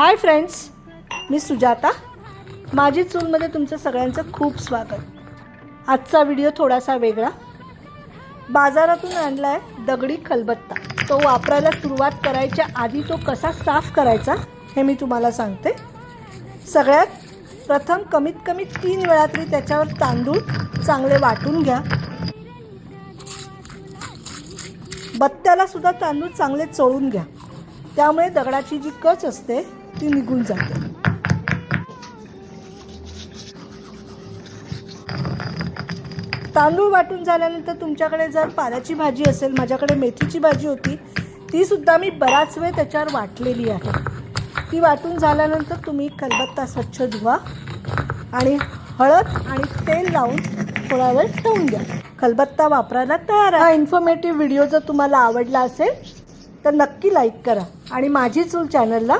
Hi friends मी सुजाता. माझी चूलमध्ये तुमचं सगळ्यांचं खूप स्वागत. आजचा व्हिडिओ थोडासा वेगळा. बाजारातून आणला आहे दगडी खलबत्ता. तो वापरायला सुरुवात करायच्या आधी तो कसा साफ करायचा हे मी तुम्हाला सांगते. सगळ्यात प्रथम कमीत कमी तीन वेळा तरी त्याच्यावर तांदूळ चांगले वाटून घ्या. बत्त्याला सुद्धा तांदूळ चांगले चोळून घ्या. त्यामुळे दगडाची जी कच असते ती निघून जाते. तांदूळ वाटून झाल्यानंतर तुमच्याकडे जर पाल्याची भाजी असेल माझ्याकडे मेथीची भाजी होती ती सुद्धा मी बराच वेळ त्याच्यावर वाटलेली आहे. ती वाटून झाल्यानंतर तुम्ही खलबत्ता स्वच्छ धुवा आणि हळद आणि तेल लावून थोडा वेळ ठेवून द्या. खलबत्ता वापरायला तयार आहे. हा इन्फॉर्मेटिव्ह व्हिडिओ जर तुम्हाला आवडला असेल तर नक्की लाईक करा. आणि माझी चूल चॅनलला